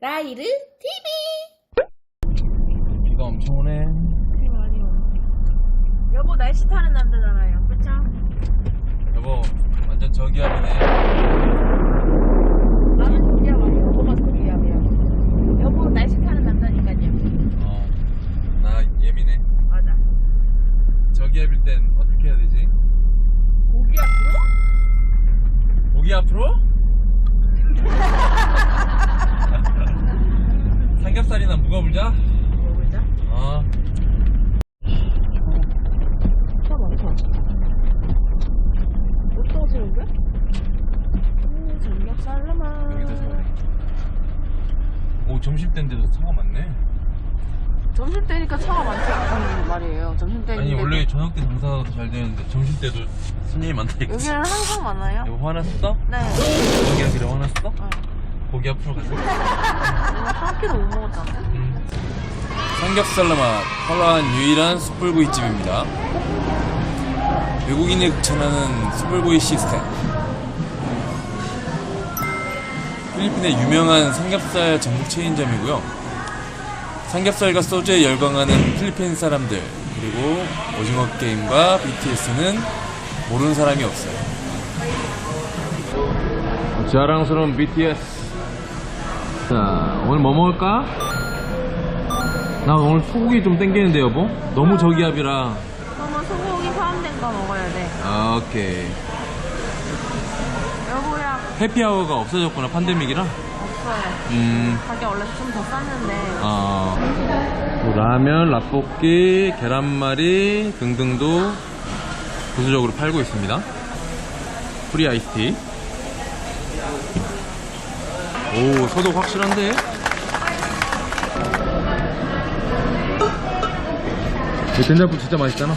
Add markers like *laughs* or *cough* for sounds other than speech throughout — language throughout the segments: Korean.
라이르 TV. 비가 엄청 오네. 비 많이 와. 여보 날씨 타는 남자잖아요. 그쵸? 여보, 완전 저기압이네. 나는 저기압 아니야. 여보가 저기압이야. 여보 날씨 타는 남자니까요. 어, 나 예민해. 맞아. 저기압일 땐 어떻게 해야 되지? 고기 앞으로? 고기 앞으로? 삼겹살이나 묵어보자. 먹을자. 어. 차 많다. 못 떨어지는 거야? 음, 삼겹살로만. 여기도 세워네. 오, 점심 때인데도 차가 많네. 점심 때니까 차가 많지 않다는 말이에요. 점심 때니까. 아니, 원래 저녁 때 장사가 더 잘 되는데 점심 때도 손님이 많다니까. 여기는 항상 많아요. 여보 화났어? 네. 여기 하기로 화났어? 어. 고기 앞으로 가자. 오늘 한 끼도 못 먹었잖아. 삼겹살라 맛 컬러한 유일한 숯불구이집입니다. 외국인이 극찬하는 숯불구이 시스템. 필리핀의 유명한 삼겹살 전국 체인점이고요. 삼겹살과 소주에 열광하는 필리핀 사람들 그리고 오징어 게임과 BTS는 모르는 사람이 없어요. 자랑스러운 BTS. 자, 오늘 뭐 먹을까? 나 오늘 소고기 좀 땡기는데 여보? 너무 저기압이라 그러면 소고기 포함된 거 먹어야 돼. 오케이 여보야 해피아워가 없어졌구나 판데믹이라 없어요. 음 가게 원래 좀 더 쌌는데. 어, 뭐 라면, 라볶이, 계란말이 등등도 부수적으로 팔고 있습니다 프리 아이스티 오 소독 확실한데? 이 된장국 진짜 맛있잖아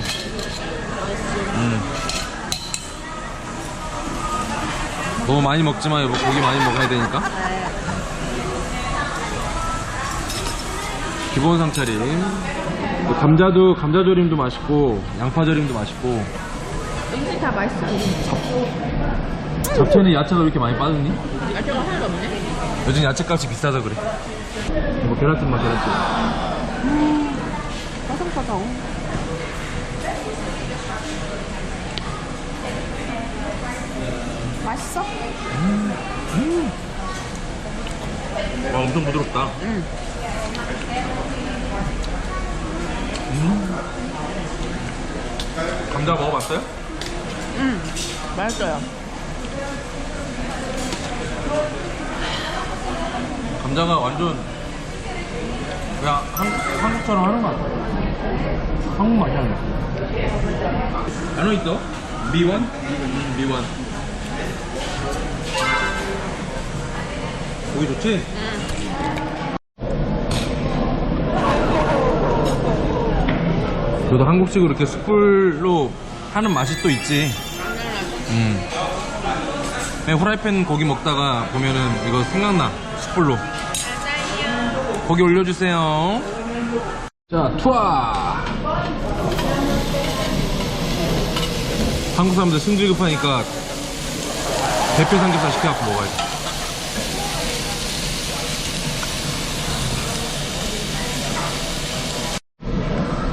음. 너무 많이 먹지 마 여보 고기 많이 먹어야 되니까 기본 상차림. 뭐 감자도 감자조림도 맛있고 양파조림도 맛있고. 음식 다 맛있어. 잡채는 야채가 왜 이렇게 많이 빠졌니? 야채가 하나도 없네. 요즘 야채값이 비싸서 그래. 뭐 계란찜 맛 계란찜. 빠성빠성. 맛있어? 와 엄청 부드럽다. 응. 음. 감자 먹어봤어요? 응. 맛있어요. 감자가 완전 그냥 한, 한국처럼 하는 맛. 한국 맛이 아니야. 안어 있어? 미원? 음, 미원. 고기 좋지? 그래도 한국식으로 이렇게 숯불로 하는 맛이 또 있지. 음. 그냥 후라이팬 고기 먹다가 보면은 이거 생각나. 숯불로. 고기 올려주세요. 자, 투하! 한국 사람들 승질 급하니까 대표 삼겹살 시켜갖고 먹어야지.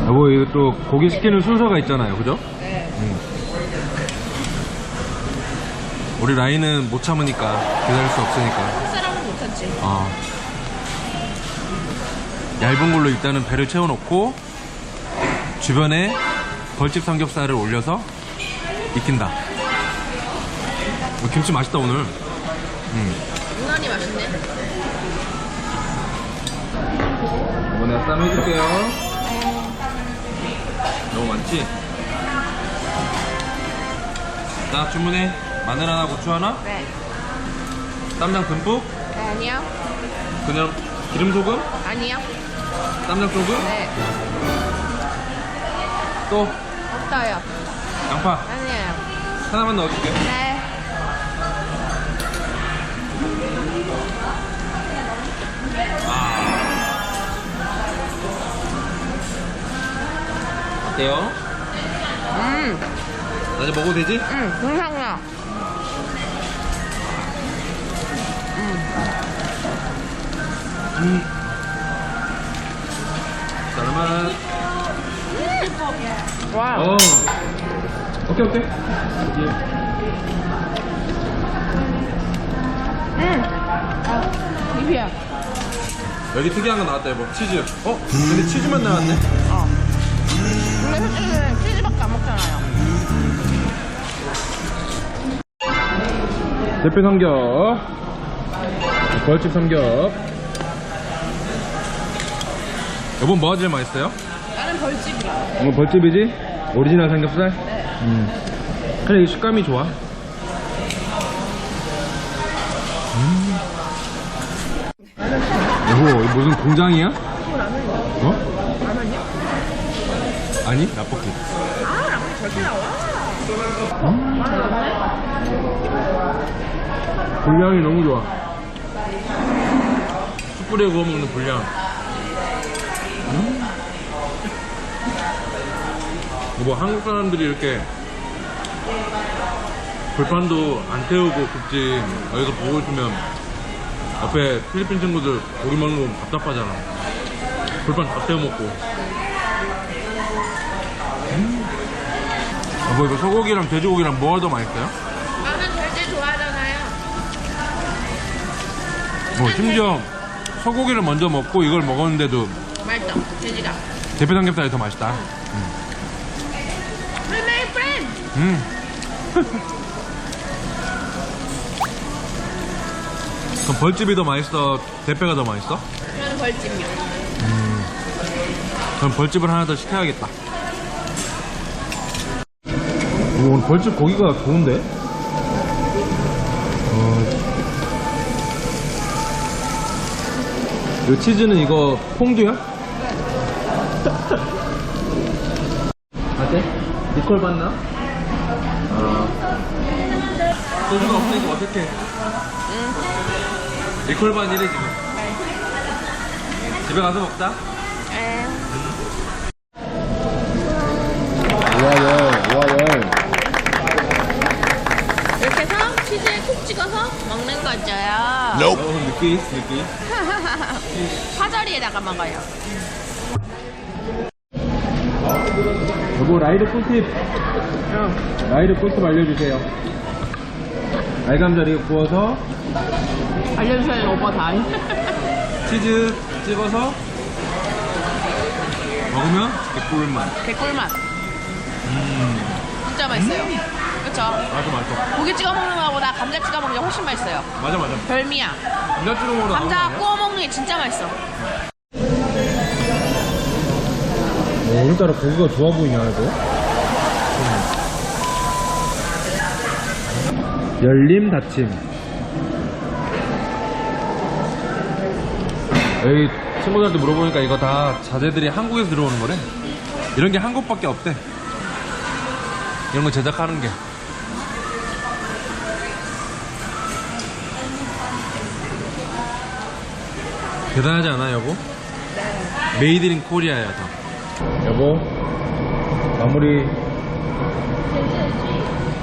여보, 이거 또 고기 시키는 순서가 있잖아요. 그죠? 네. 우리 라인은 못 참으니까 기다릴 수 없으니까 사람은 못 찾지. 어. 얇은 걸로 일단은 배를 채워놓고 주변에 벌집 삼겹살을 올려서 익힌다 어, 김치 맛있다 오늘 유난히 맛있네. 내가 쌈 해줄게요 너무 많지? 자 주문해 마늘 하나 고추 하나 네. 쌈장 듬뿍 네, 아니요. 그냥 기름 소금 아니요. 쌈장 소금 네. 또 없어요. 양파 아니에요. 하나만 넣어줄게 네. 어때요? 음. 나 이제 먹어도 되지? 응, 괜찮아. 음. 음. salamat. 와. 어. 오케이 오케이. 응. 아, 입이야. 여기 특이한 거 나왔다 여보. 치즈. 어? 근데 치즈만 나왔네. 솔직히 치즈밖에 안 먹잖아요. 대표 삼겹. 벌집 삼겹. 여보 뭐가 제일 맛있어요? 나는 벌집이야. 이거 벌집이지? 오리지널 삼겹살? 음. 근데 이 식감이 좋아. 음. 여보, 이거 무슨 공장이야? 어? 아니, 라볶이. 아, 라면이 절대 나와. 불량이 너무 좋아. 숯불에 구워 먹는 불량. 음. *laughs* 뭐 한국 사람들이 이렇게 불판도 안 태우고 굽지 여기서 보고 있으면 옆에 필리핀 친구들 고기 먹는 거 답답하잖아. 불판 다 태워 먹고. 뭐 이거 소고기랑 돼지고기랑 뭐가 더 맛있어요? 나는 돼지 좋아하잖아요. 뭐 심지어 소고기를 먼저 먹고 이걸 먹었는데도 맛있어, 돼지가. 대패 삼겹살이 더 맛있다. We made friends. 음. *laughs* 그럼 벌집이 더 맛있어? 대패가 더 맛있어? 저는 벌집이요. 그럼 벌집을 하나 더 시켜야겠다. 오늘 벌집 고기가 좋은데? 이 치즈는 이거 퐁듀야? 어때? *laughs* 니콜 봤나? 아. 소주가 없으니까 어떡해. 니콜 반 이래 지금. 집에 가서 먹자. 우와열, 우와열. 이렇게 해서 치즈에 콕 찍어서 먹는 거죠요. 어, 느끼, 느끼. 파절이에다가 먹어요. 여보, 라이드 꿀팁. 라이드 꿀팁 알려주세요. 알감자리 구워서 알려주셔야 오빠 다. 치즈 찍어서 먹으면 개꿀맛. 개꿀맛. 진짜 맛있어요. 그쵸? 맞아, 맞아. 고기 찍어 먹는 거보다 감자 찍어 먹는 게 훨씬 맛있어요. 맞아, 맞아. 별미야. 감자튀김으로 나온 거 감자? 구워 먹는 게 진짜 맛있어. 오, 오늘따라 고기가 좋아 보이냐, 이거? 열림 닫힘. 여기 친구들한테 물어보니까 이거 다 자재들이 한국에서 들어오는 거래. 이런 게 한국밖에 없대. 이런 거 제작하는 게. 대단하지 않아, 여보? 메이드 인 코리아야, 다. 여보, 마무리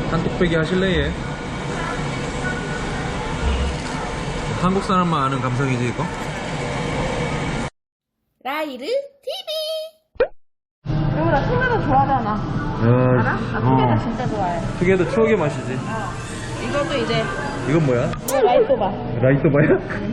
한뚝배기 하실래, 얘? 한국 사람만 아는 감성이지, 이거? 라이르 TV. 여보 나 투게더 좋아하잖아. 알아? 나 투게더 진짜 좋아해. 특이해도 추억의 맛이지. 이것도 이제 이건 뭐야? 라이토바. 라이토바야?